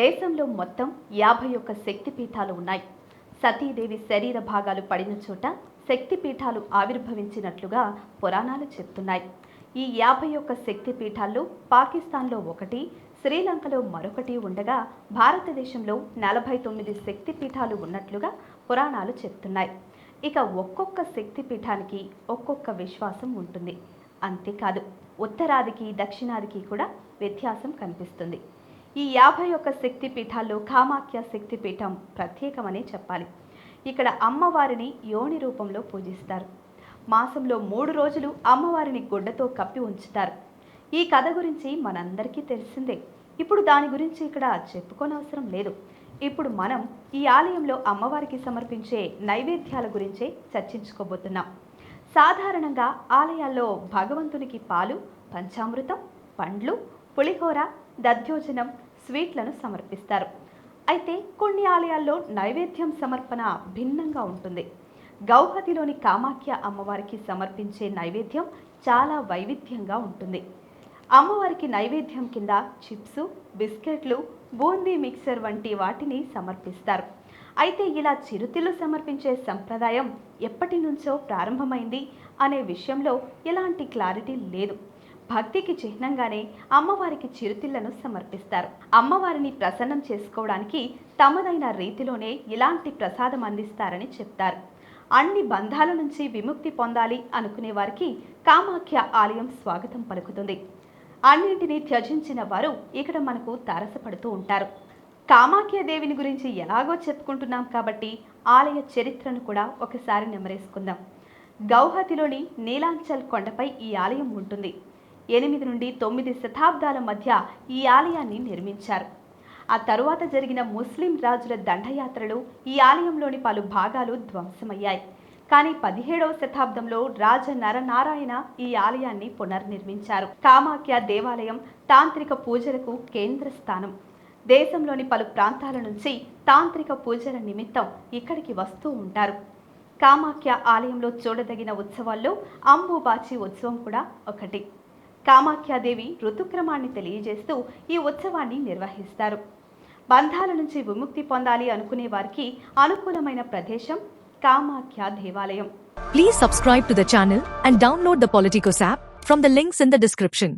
దేశంలో మొత్తం యాభై ఒక్క శక్తిపీఠాలు ఉన్నాయి. సతీదేవి శరీర భాగాలు పడిన చోట శక్తిపీఠాలు ఆవిర్భవించినట్లుగా పురాణాలు చెప్తున్నాయి. ఈ యాభై ఒక్క శక్తిపీఠాల్లో పాకిస్తాన్లో ఒకటి శ్రీలంకలో మరొకటి ఉండగా భారతదేశంలో నలభై తొమ్మిది శక్తిపీఠాలు ఉన్నట్లుగా పురాణాలు చెప్తున్నాయి. ఇక ఒక్కొక్క శక్తిపీఠానికి ఒక్కొక్క విశ్వాసం ఉంటుంది. అంతేకాదు ఉత్తరాదికి దక్షిణాదికి కూడా వ్యత్యాసం కనిపిస్తుంది. ఈ యాభై ఒక్క శక్తిపీఠాల్లో కామాఖ్య శక్తిపీఠం ప్రత్యేకమనే చెప్పాలి. ఇక్కడ అమ్మవారిని యోని రూపంలో పూజిస్తారు. మాసంలో మూడు రోజులు అమ్మవారిని గుడ్డతో కప్పి ఉంచుతారు. ఈ కథ గురించి మనందరికీ తెలిసిందే. ఇప్పుడు దాని గురించి ఇక్కడ చెప్పుకోనవసరం లేదు. ఇప్పుడు మనం ఈ ఆలయంలో అమ్మవారికి సమర్పించే నైవేద్యాల గురించే చర్చించుకోబోతున్నాం. సాధారణంగా ఆలయాల్లో భగవంతునికి పాలు పంచామృతం పండ్లు పులిహోర దధ్యోజనం స్వీట్లను సమర్పిస్తారు. అయితే కొన్ని ఆలయాల్లో నైవేద్యం సమర్పణ భిన్నంగా ఉంటుంది. గౌహతిలోని కామాఖ్య అమ్మవారికి సమర్పించే నైవేద్యం చాలా వైవిధ్యంగా ఉంటుంది. అమ్మవారికి నైవేద్యం కింద చిప్స్ బిస్కెట్లు బూందీ మిక్సర్ వంటి వాటిని సమర్పిస్తారు. అయితే ఇలా చిరుతిళ్ళు సమర్పించే సంప్రదాయం ఎప్పటి నుంచో ప్రారంభమైంది అనే విషయంలో ఎలాంటి క్లారిటీ లేదు. భక్తికి చిహ్నంగానే అమ్మవారికి చిరుతిళ్ళను సమర్పిస్తారు. అమ్మవారిని ప్రసన్నం చేసుకోవడానికి తమదైన రీతిలోనే ఇలాంటి ప్రసాదం అందిస్తారని చెప్తారు. అన్ని బంధాల నుంచి విముక్తి పొందాలి అనుకునే వారికి కామాఖ్య ఆలయం స్వాగతం పలుకుతుంది. అన్నింటినీ త్యజించిన వారు ఇక్కడ మనకు తారసపడుతూ ఉంటారు. కామాఖ్య దేవిని గురించి ఎలాగో చెప్పుకుంటున్నాం కాబట్టి ఆలయ చరిత్రను కూడా ఒకసారి నెమరేసుకుందాం. గౌహతిలోని నీలాంచల్ కొండపై ఈ ఆలయం ఉంటుంది. ఎనిమిది నుండి తొమ్మిది శతాబ్దాల మధ్య ఈ ఆలయాన్ని నిర్మించారు. ఆ తరువాత జరిగిన ముస్లిం రాజుల దండయాత్రలు ఈ ఆలయంలోని పలు భాగాలు ధ్వంసమయ్యాయి. కానీ పదిహేడవ శతాబ్దంలో రాజ నరనారాయణ ఈ ఆలయాన్ని పునర్నిర్మించారు. కామాఖ్య దేవాలయం తాంత్రిక పూజలకు కేంద్ర స్థానం దేశంలోని పలు ప్రాంతాల నుంచి తాంత్రిక పూజల నిమిత్తం ఇక్కడికి వస్తూ ఉంటారు. కామాఖ్య ఆలయంలో చూడదగిన ఉత్సవాల్లో అంబుబాచి ఉత్సవం కూడా ఒకటి. కామాఖ్యాదేవి ఋతుక్రమాన్ని తెలియజేస్తూ ఈ ఉత్సవాన్ని నిర్వహిస్తారు. బంధాల నుంచి విముక్తి పొందాలి అనుకునే వారికి అనుకూలమైన ప్రదేశం కామాఖ్య దేవాలయం. Please subscribe to the channel and download the Politicos app from the links in the description